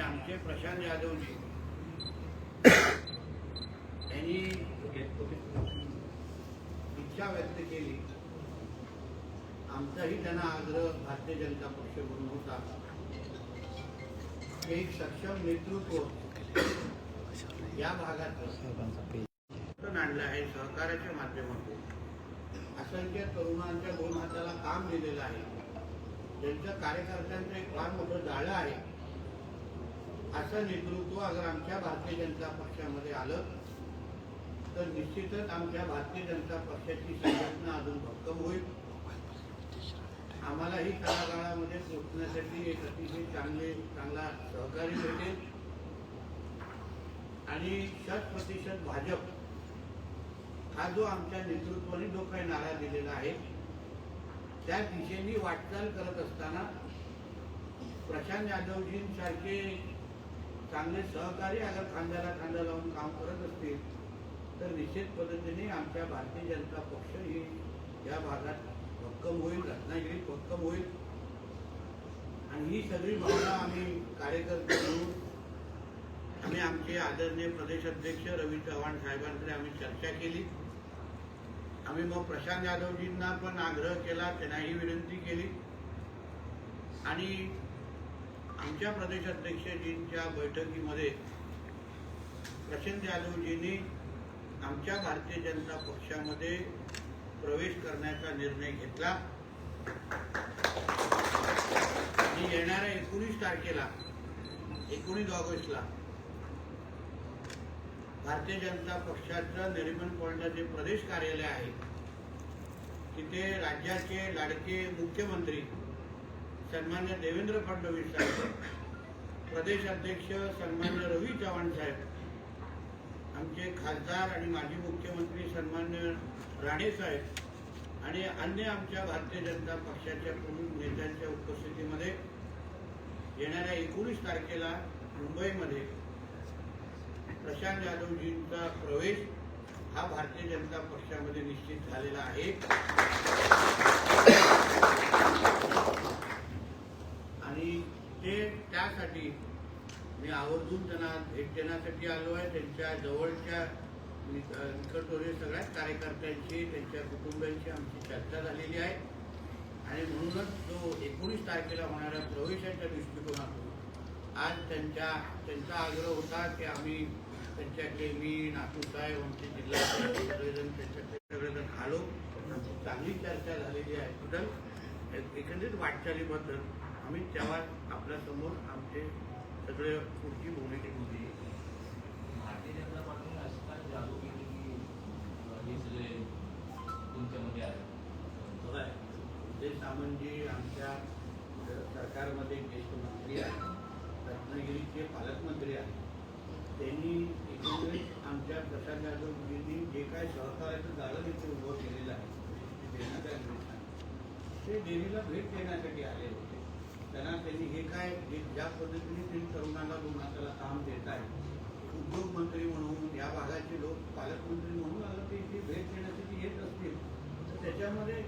आमचे प्रशांत यादवजी. यांनी इच्छा व्यक्त केली. आमचाही त्यांना आग्रह भारतीय जनता पक्ष म्हणून होता. एक सक्षम नेतृत्व या भागात आणलं आहे सहकार्याच्या माध्यमातून. असंख्य तरुणांच्या दोन हाताला काम दिलेलं आहे. ज्यांचं कार्यकर्त्यांचं एक फार मोठं जाळं आहे. असं नेतृत्व अगर आमच्या भारतीय जनता पक्षामध्ये आलं तर निश्चितच आमच्या भारतीय जनता पक्षाची संघटना अजून भक्कम होईल. आम्हालाही तळागाळामध्ये पोचण्यासाठी एक अतिशय चांगले चांगला सहकार्य भेटेल. आणि शत प्रतिशत भाजप हा जो आमच्या नेतृत्वाने जो काही नारा दिलेला आहे त्या दिशेने वाटचाल करत असताना प्रशांत यादवजींसारखे चांगले सहकारी अगर खांद्याला खांदा लावून काम करत असतील तर निश्चित पद्धतीने आमच्या भारतीय जनता पक्ष ही या भागात भक्कम होईल रत्नागिरीत भक्कम होईल. आणि ही सगळी भावना आम्ही कार्यकर्ते म्हणून आम्ही आमचे आदरणीय प्रदेश अध्यक्ष रवी चव्हाण साहेबांकडे आम्ही चर्चा केली. आम्ही मग प्रशांत यादवजींना पण आग्रह केला त्यांनाही विनंती केली. आणि आमच्या प्रदेशाध्यक्षजींच्या बैठकीमध्ये प्रशांत यादवजींनी आमच्या भारतीय जनता पक्षामध्ये प्रवेश करण्याचा निर्णय घेतला. आणि येणाऱ्या एकोणीस तारखेला एकोणीस ऑगस्टला भारतीय जनता पक्षाचं नरिमन पॉइंटला जे प्रदेश कार्यालय आहे तिथे राज्याचे लाडके मुख्यमंत्री सन्मान्य देवेंद्र फडणवीस साहेब प्रदेश अध्यक्ष सन्मान्य रवी चव्हाण साहेब आमचे खासदार आणि माजी मुख्यमंत्री सन्मान्य राणे साहेब आणि अन्य आमच्या भारतीय जनता पक्षाच्या प्रमुख नेत्यांच्या उपस्थितीमध्ये येणाऱ्या एकोणीस तारखेला मुंबईमध्ये प्रशांत यादवजींचा प्रवेश हा भारतीय जनता पक्षामध्ये निश्चित झालेला आहे आणि ते त्यासाठी मी आवर्जून त्यांना भेट देण्यासाठी आलो आहे. त्यांच्या जवळच्या निक- सगळ्याच कार्यकर्त्यांची त्यांच्या कुटुंबियांशी आमची चर्चा झालेली आहे. आणि म्हणूनच जो एकोणीस तारखेला होणाऱ्या प्रवेशाच्या दृष्टिकोनातून आज त्यांच्या त्यांचा आग्रह होता की आम्ही त्यांच्याकडे मी नातूसाहेब आमचे जिल्हा सगळेजण त्यांच्याकडे सगळेजण आलो. आमची चांगली चर्चा झालेली आहे. बद्दल एकंदरीत वाटचालीबद्दल आम्ही तेव्हा आपल्यासमोर आमचे सगळे पुढची भूमिका होती भारतीय जनता पार्टी असं काय जादू केली की हे सगळे तुमच्यामध्ये आले. बघा उदय सामंतजी आमच्या सरकारमध्ये ज्येष्ठ मंत्री आहेत. रत्नागिरीचे पालकमंत्री आहेत. त्यांनी एकंदरीत आमच्या प्रसाद यादवजींनी जे काय सहकार्याचं जाळं तिथे उभं केलेलं आहे आलं ते देवीला भेट देण्यासाठी आले होते. त्यांना त्यांनी हे काय ज्या पद्धतीने त्यांनी तरुणांना दोन हाताला काम देत आहे उद्योगमंत्री म्हणून या भागाचे लोक पालकमंत्री म्हणून आलं ते इथे भेट देण्यासाठी येत असतील. तर त्याच्यामध्ये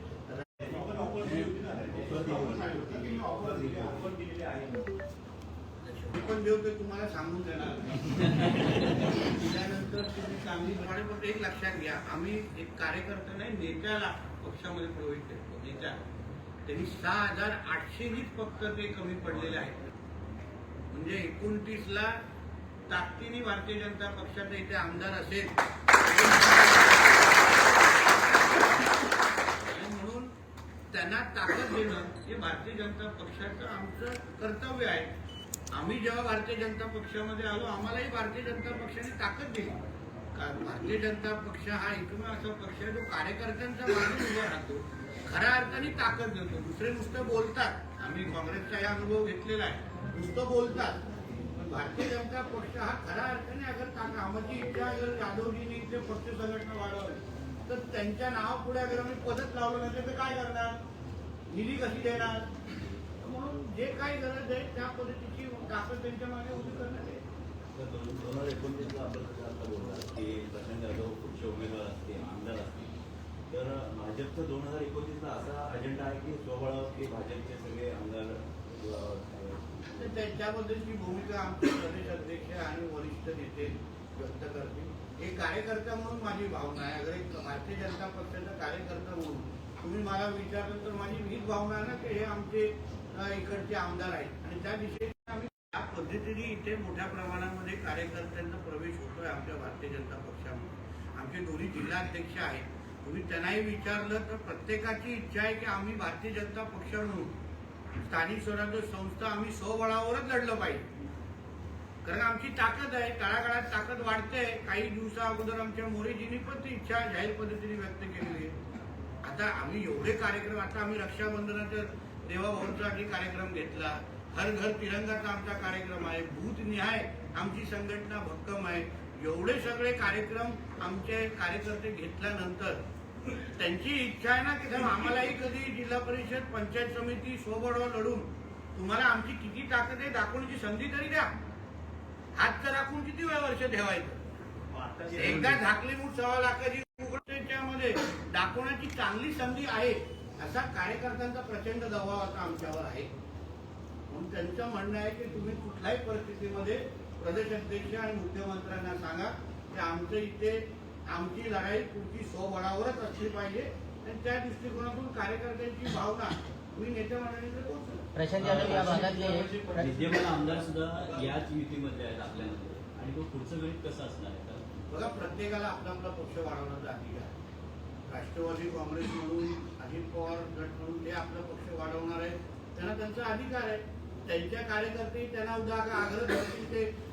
मी पण देऊ ते तुम्हाला सांगून देणार त्यानंतर तुम्ही चांगली प्रमाणे पण एक लक्षात घ्या. आम्ही एक कार्यकर्ता नाही नेत्याला पक्षामध्ये प्रवेश करतो नेत्या त्यांनी सहा हजार आठशेनीच फक्त ते कमी पडलेले आहेत. म्हणजे एकोणतीस ला ताकदीने भारतीय जनता पक्षाचा इथे आमदार असेल. म्हणून त्यांना ताकद देणं हे भारतीय जनता पक्षाचं आमचं कर्तव्य आहे. आम्ही जेव्हा भारतीय जनता पक्षामध्ये आलो आम्हालाही भारतीय जनता पक्षाने ताकद दिली. भारतीय जनता पक्ष हा एकमेव असा पक्ष आहे जो कार्यकर्त्यांचा मागे उभा राहतो. खऱ्या अर्थाने ताकद देतो. दुसरे नुसतं बोलतात. आम्ही काँग्रेसचा हा अनुभव घेतलेला आहे. नुसतं बोलतात. पण भारतीय जनता पक्ष हा खऱ्या अर्थाने अगर ताकद आमची इच्छा अगर जाधवजींनी इथे पक्ष संघटना वाढवली तर त्यांच्या नाव पुढे अगर आम्ही पदच लावलं नसेल तर काय करणार? निधी कशी देणार? म्हणून जे काही गरज आहे त्या पद्धतीची ताकद त्यांच्या मागे उभी करण्यात दोन हजार एकोणतीसला आपण सगळं आता बोलणार की प्रशांत जाधव पुढचे उमेदवार असतील आमदार असतील. तर भाजपचं दोन हजार एकोणतीसला असा अजेंडा आहे की स्वबळावर की भाजपचे सगळे आमदार अ, भूमिका आमचे प्रदेश अध्यक्ष आणि वरिष्ठ नेते व्यक्त करतील एक कार्यकर्ता म्हणून माझी भावना आहे. अगर एक भारतीय जनता पक्षाचा कार्यकर्ता म्हणून तुम्ही मला विचारलं तर माझी हीच भावना आहे ना की हे आमचे इकडचे आमदार आहेत. आणि त्या दिशेने आम्ही त्या पद्धतीने इथे मोठ्या प्रमाणामध्ये कार्यकर्त्यांचा प्रवेश होतोय आमच्या भारतीय जनता पक्षामध्ये. आमचे दोन्ही जिल्हाध्यक्ष आहेत. तुम्ही त्यांनाही विचारलं तर प्रत्येकाची इच्छा आहे की आम्ही भारतीय जनता पक्ष म्हणून स्थानिक स्वराज्य संस्था आम्ही स्वबळावरच लढलं पाहिजे. कारण आमची ताकद आहे काळाकाळात ताकद वाढते काही दिवसा अगोदर आमच्या मोरेजींनी पण ती इच्छा जाहीर पद्धतीने व्यक्त केलेली आहे. आता आम्ही एवढे कार्यक्रम आता आम्ही रक्षाबंधनाच्या देवाभाऊंसाठी कार्यक्रम घेतला. हर घर तिरंगाचा आमचा कार्यक्रम आहे. भूत निहाय आमची संघटना भक्कम आहे. एवढे सगळे कार्यक्रम आमचे कार्यकर्ते घेतल्यानंतर त्यांची इच्छा आहे ना की आम्हालाही कधी जिल्हा परिषद पंचायत समिती सोबडवा लढून तुम्हाला आमची किती ताकद आहे दाखवण्याची संधी तरी द्या. हात तर राखून किती वेळ वर्ष ठेवायचं? एकदा झाकली मूठ सव्वा लाखाची त्याच्यामध्ये. दाखवण्याची चांगली संधी आहे. असा कार्यकर्त्यांचा प्रचंड दबाव आता आमच्यावर आहे. म्हणून त्यांचं म्हणणं आहे की तुम्ही कुठल्याही परिस्थितीमध्ये प्रदेश अध्यक्ष आणि मुख्यमंत्र्यांना सांगा की आमचं इथे आमची लढाई पुढची स्वबळावरच असली पाहिजे. आणि त्या दृष्टिकोनातून कार्यकर्त्यांची भावना तुम्ही नेते मंडळीकडे विद्यमान आमदार सुद्धा याच युतीमध्ये आहेत आपल्यामध्ये. आणि तो पुढचं गणित कसं असणार आहे? बघा प्रत्येकाला आपला आपला पक्ष वाढवण्याचा अधिकार आहे. राष्ट्रवादी काँग्रेस म्हणून अजित पवार गट म्हणून ते आपला पक्ष वाढवणार आहे त्यांना त्यांचा अधिकार आहे. त्यांच्या कार्यकर्ते त्यांना उद्या का आग्रह करतील.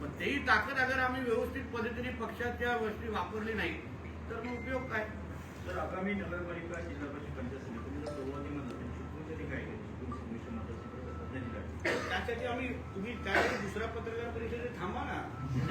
मग तेही ताकद अगर आम्ही व्यवस्थित पद्धतीने पक्षाच्या गोष्टी वापरली नाही तर मग उपयोग काय? तर आगामी नगरपालिका जिल्हा परिषद पंचायत समितीला सुरुवातीमध्ये चिपळूण तरी काय त्यासाठी आम्ही तुम्ही त्यावेळी दुसऱ्या पत्रकार परिषदेत थांबा ना.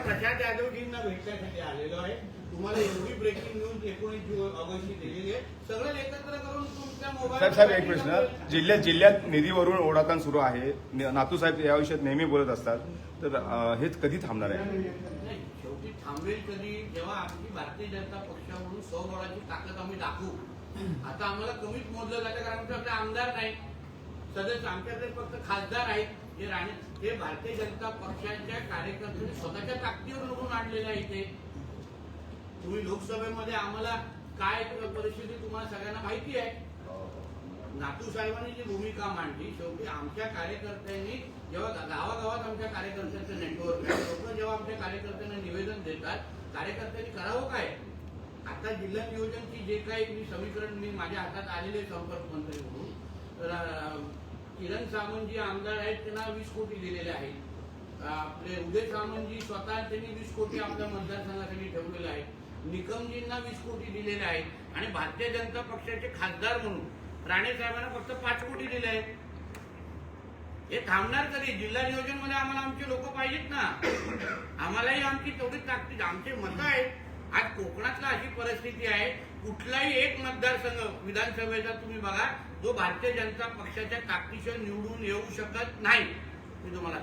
प्रशांत यादवजींना भेटण्यासाठी आलेलो आहे. तुम्हाला एवढी ब्रेकिंग न्यूज एकोणीस जून ऑगस्टची दिलेली आहे. सगळं एकत्र करून तुमच्या मोबाईल साहेब साहेब एक प्रश्न. जिल्ह्यात जिल्ह्यात निधीवरून ओढाताण सुरू आहे. न- नातू साहेब या विषयात नेहमी बोलत असतात. तर अं, हेच कधी थांबणार आहे? नाही, शेवटी थांबेल कधी जेव्हा आमची भारतीय जनता पक्ष म्हणून स्वबळाची ताकद आम्ही दाखवू. आता आम्हाला कमीच मोजलं जातं कारण आमच्याकडे आमदार नाही सदस्य आमच्याकडे फक्त खासदार आहेत. जे राणे ते भारतीय जनता पक्षाच्या कार्यकर्त्यांनी स्वतःच्या ताकदीवर निवडून आणलेले आहे इथे. तुम्ही लोकसभेमध्ये आम्हाला काय परिस्थिती तुम्हाला सगळ्यांना माहिती आहे? नातू साहेबांनी जी भूमिका मांडली शेवटी आमच्या कार्यकर्त्यांनी जेव्हा गावागावात आमच्या कार्यकर्त्यांचं नेटवर्क आहे लोक जेव्हा आमच्या कार्यकर्त्यांना निवेदन देतात कार्यकर्त्यांनी करावं काय? आता जिल्हा नियोजनची जे काही मी समीकरण मी माझ्या हातात आलेले संपर्क मंत्री म्हणून. किरण सामंत जी आमदार आहेत त्यांना वीस कोटी दिलेले आहेत. आपले उदय सामंतजी स्वतः त्यांनी वीस कोटी आपल्या मतदारसंघासाठी ठेवलेले आहेत. निकमजींना वीस कोटी दिलेले आहेत. आणि भारतीय जनता पक्षाचे खासदार म्हणून राणे साहेबांना फक्त पाच कोटी दिले आहेत. हे थांबणार कधी? जिल्हा नियोजनमध्ये आम्हाला आमचे लोक पाहिजेत ना. आम्हालाही आमची तेवढी ताकद आमचे मत आहेत. आज कोकणातला अशी परिस्थिती आहे कुठलाही एक मतदारसंघ विधानसभेचा तुम्ही बघा जो भारतीय जनता पक्षाच्या ताकदीशिवाय निवडून येऊ शकत नाही. मी तुम्हाला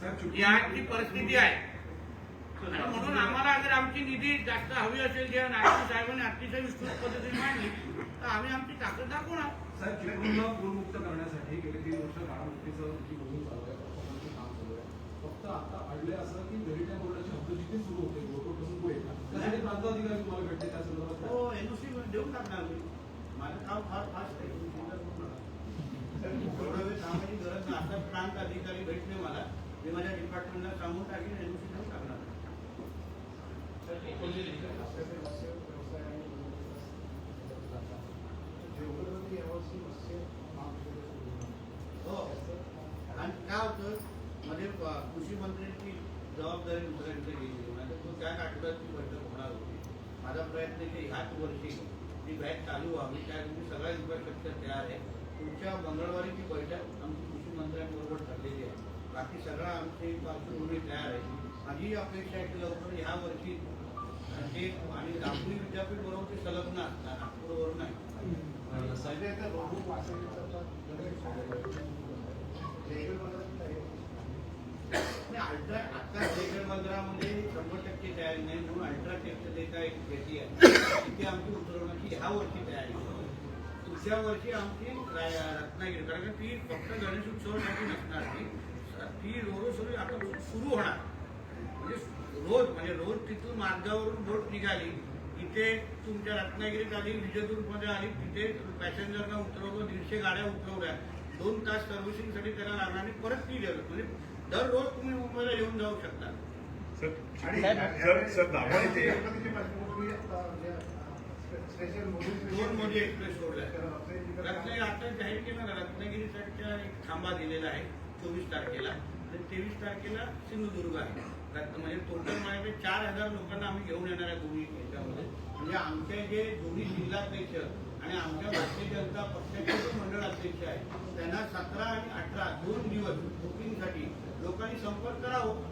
सांगतो. ही आजची परिस्थिती आहे. म्हणून आम्हाला अगर आमची निधी जास्त हवी असेल जेव्हा नायडू साहेबांनी अतिशय विस्तृत पद्धतीने मांडली तर आम्ही आमची ताकद दाखवणार साहेब पूरमुक्त करण्यासाठी गेले तीन वर्ष काळामुक्तीचं जी मोहीम चालू आहे परफॉर्मन्सचं काम चालू आहे. फक्त आता अडले असं की मेरिटाईम बोर्डाची हद्द जिथे सुरू होते बोटोपासून पुढे त्यासाठी प्रांताधिकारी तुम्हाला भेटते त्या संदर्भात? हो एनओसी देऊन टाकणार मी माझं काम फार फास्ट आहे. एवढा वेळ थांबायची गरज नाही. आता प्रांत अधिकारी भेटले मला. मी माझ्या डिपार्टमेंटला सांगून टाकेन एनओसी आणि काय होतं मध्ये कृषी मंत्र्यांची जबाबदारी दुसऱ्यांकडे गेली नाही तो त्या आठवड्यात बैठक होणार होती माझा प्रयत्न की ह्याच वर्षी ती बॅच चालू व्हावी त्या सगळ्या इन्फ्रास्ट्रक्चर तयार आहे पुढच्या मंगळवारीची बैठक आमची कृषी मंत्र्यांबरोबर ठरलेली आहे बाकी सगळं आमची पार्श्वभूमी तयार आहे. माझी अपेक्षा आहे की लवकर ह्या वर्षी ते आणि नागपूर विद्यापीठ बरोबर ते संलग्न असणार नागपूरवर नाही सगळे आता रोबो वाचवण्याचा अल्ट्रा आता लेखन मंदिरामध्ये शंभर टक्के तयारी नाही म्हणून अल्ट्राटेकचं जे काही भेटी आहे तिथे आमची उतरवण्याची ह्या वर्षी तयारी आहे. पुढच्या वर्षी आमची रत्नागिरी कारण का ती फक्त गणेश उत्सवासाठी नसणार ती ती रोज रोज आता सुरू होणार म्हणजे रोज म्हणजे रोज तिथून मार्गावरून बोट निघाली इथे तुमच्या रत्नागिरीत आली विजयदुर्गमध्ये आली तिथे पॅसेंजरना उतरवलं दीडशे गाड्या उतरवल्या. दोन तास सर्व्हिसिंगसाठी त्याला लागणार आणि परत ती गेलं. म्हणजे दररोज तुम्ही मुंबईला येऊन जाऊ शकता. सर सर दाखवा इथे. दोन मोदी एक्सप्रेस सोडल्या रत्नागिरी आता जाहीर केलं ना रत्नागिरीसाठीचा एक थांबा दिलेला आहे चोवीस तारखेला. आणि तेवीस तारखेला सिंधुदुर्ग आहे. म्हणजे टोटल माझ्याकडे चार हजार लोकांना आम्ही घेऊन येणार आहे दोन्ही याच्यामध्ये. म्हणजे आमचे जे दोन्ही जिल्हाध्यक्ष आणि आमच्या भारतीय जनता पक्षाचे जे मंडळ अध्यक्ष आहे त्यांना सतरा आणि अठरा दोन दिवस बुकिंगसाठी लोकांनी संपर्क करावं.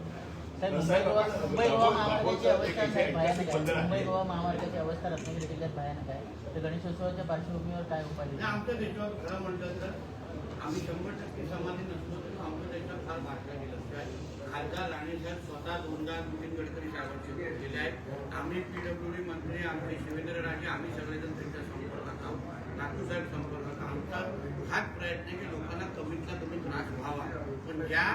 मुंबई गोवा मुंबई गोवा महामार्गाची अवस्था साहेब भयानक आहे. मुंबई गोवा महामार्गाची अवस्था रत्नागिरी जिल्ह्यात भयानक आहे. तर गणेशोत्सवाच्या पार्श्वभूमीवर काय उपाय? आमच्या देशावर खरं म्हटलं तर आम्ही शंभर टक्के समाधी नसलो तरी आमच्या देशात फार भारताची लक्ष आहे. खासदार राणे साहेब स्वतः दोनदा नितीन गडकरी साहेबांशी भेट केले आहेत आम्ही पीडब्ल्यू डी मंत्री आमचे शिवेंद्र राजे आम्ही सगळेजण त्यांच्या संपर्कात आहोत. नागपूर साहेब संपर्कात आमचा हाच प्रयत्न आहे की लोकांना कमीतला कमी त्रास व्हावा. पण ज्या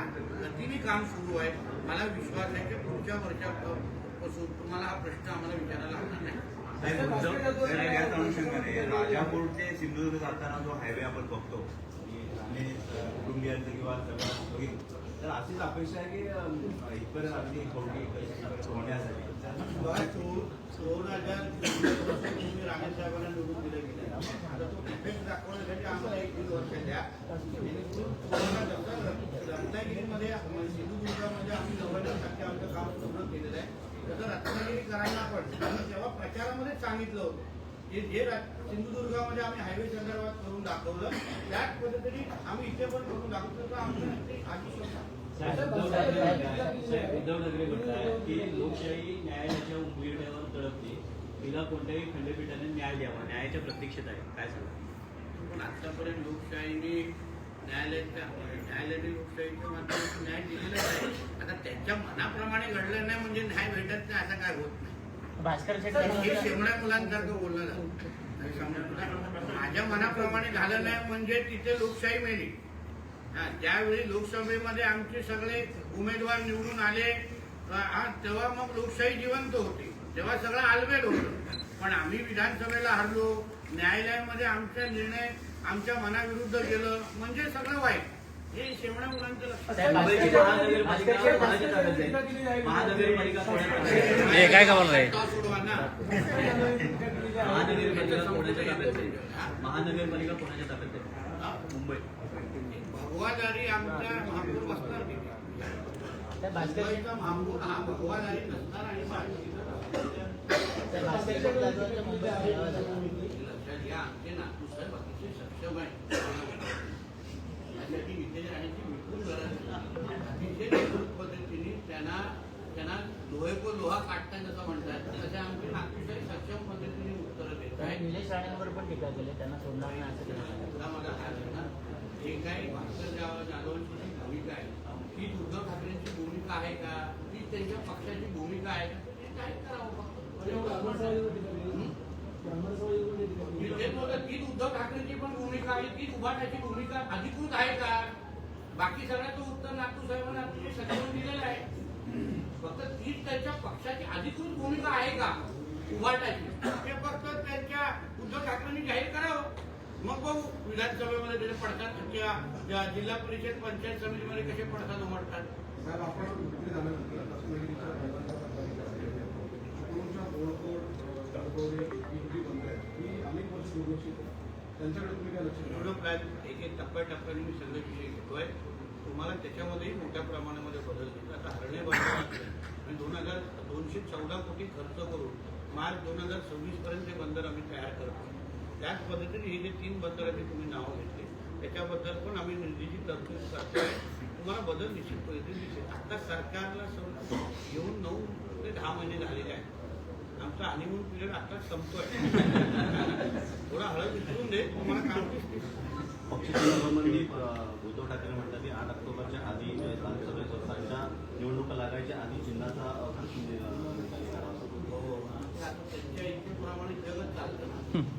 गतीने काम सुरू आहे मला विश्वास आहे की पुढच्या वर्षापासून तुम्हाला हा प्रश्न आम्हाला विचारायला लागणार नाही. साहेब, उद्धव- साहेब, याच अनुषंगाने राजापूर ते सिंधुदुर्ग जाताना जो हायवे आपण बघतो कुटुंबियांचं किंवा सगळं बघितलं. तर अशीच अपेक्षा आहे की अं, इथपर्यंत अगदी होण्यासाठी दोन हजार तुम्ही राणे साहेबांना निवडून दिले गेले आता तो इफेक्ट दाखवण्यासाठी आम्हाला एक दीड वर्ष द्या. जेणेकरून तुम्हाला जसं रत्नागिरीमध्ये म्हणजे सिंधुदुर्गामध्ये आम्ही नव्याण्णव टक्के आमचं काम पूर्ण केलेलं आहे. तसं रत्नागिरीकरांना पण आम्ही तेव्हा प्रचारामध्ये सांगितलं होतं हे जे सिंधुदुर्गामध्ये आम्ही हायवे संदर्भात करून दाखवलं त्याच पद्धतीने आम्ही इथे पण करून दाखवतो. तर आमचं आधी उद्धव ठाकरे म्हणताय- साहेब, उद्धव ठाकरे म्हणताय की लोकशाही न्यायालयाच्या उंबरठ्यावर तिला कोणत्याही खंडपीठाने न्याय द्यावा न्यायाच्या प्रतीक्षेत आहे काय सांगा पण आतापर्यंत लोकशाहीने न्यायालयाच्या न्यायालयाने लोकशाहीच्या माध्यमातून न्याय आहे आता त्यांच्या मनाप्रमाणे घडलं नाही म्हणजे न्याय भेटत नाही असं काय होत नाही हे शेवड्या मुलांसारखं बोललं जातं? माझ्या मनाप्रमाणे झालं नाही म्हणजे तिथे लोकशाही मेली ज्यावेळी लोकसभेमध्ये आमचे सगळे उमेदवार निवडून आले तेव्हा मग लोकशाही जिवंत होती. तेव्हा सगळं आलबेल होतं. पण आम्ही विधानसभेला हरलो न्यायालयामध्ये आमचा निर्णय आमच्या मनाविरुद्ध गेलं म्हणजे सगळं वाईट. हे शेवण्या मुलांचं लक्षात महानगरपालिका भास्कर शेठ- कोणाच्या ताब्यात आहे. महानगरपालिका कोणाच्या ताब्यात आहे? काय का बोल तो सोडवा ना. महानगरपालिका कोणाच्या ताब्यात आहे? महानगरपालिका कोणाच्या ताब्यात आहे? मुंबई भगवादारी आमच्या महापौर बसणार मुंबईचा महापौर हा भगवादारी नसणार आणि साहेब, भास्कर शेठ जाधवांचा मुंबई मेळावा झाला. लक्षात घ्या आमचे नातू साहेब अतिशय सक्षम आहे त्यासाठी नितेश राणेची विपुल गरज नाही. अतिशय निपुण पद्धतीने त्यांना त्यांना लोहे को लोहा काटतात जसं म्हणतात तसे आमचे साहेब सक्षम पद्धतीने उत्तरं देत आहेत निलेश राणेंवर पण टीका केली त्यांना सोडणार नाही असं मला हा ना जे काही भास्कर जाधवांची जी भूमिका आहे ती उद्धव ठाकरेंची भूमिका आहे का? ती त्यांच्या पक्षाची भूमिका आहे का? ते काय करावं फक्त? हं? मी तेच उद्धव ठाकरेंची पण भूमिका आहे तीच उभाटाची भूमिका अधिकृत आहे का? बाकी सगळ्याचं उत्तर नागपूर साहेबांना सक्षम दिलेलं आहे. फक्त तीच त्यांच्या पक्षाची अधिकृत भूमिका आहे का? उभाटाची ते फक्त त्यांच्या उद्धव ठाकरेंनी जाहीर करावं. मग बघू विधानसभेमध्ये त्याचे पडतात किंवा जिल्हा परिषद पंचायत समितीमध्ये कसे पडतात त्यांच्याकडे तुम्ही काय एक एक टप्प्याटप्प्याने मी सगळे विषय घेतोय. तुम्हाला त्याच्यामध्येही मोठ्या प्रमाणामध्ये बदल दिसला आता हरणे आणि दोन हजार दोनशे चौदा कोटी खर्च करून मार्च दोन हजार सव्वीस पर्यंत हे बंदर आम्ही तयार करतो त्याच पद्धतीने हे जे तीन बंदराचे तुम्ही नावं घेतले. त्याच्याबद्दल पण आम्ही निधीची तरतूद करतो आहे तुम्हाला बदल निश्चित पद्धतीने दिसेल आता सरकारला सर येऊन नऊ ते दहा महिने झालेले आहेत. आमचा हनीमून पिरियड आता संपतोय. थोडा हळद विसरून दे तुम्हाला काम पक्षसंबंधित उद्धव ठाकरे म्हणतात की आठ ऑक्टोबरच्या आधी विधानसभा संस्थांच्या निवडणुका लागायच्या आधी चिन्हाचा अवधान त्यांच्या हो, हो. इच्छेप्रमाणे जगत चालतं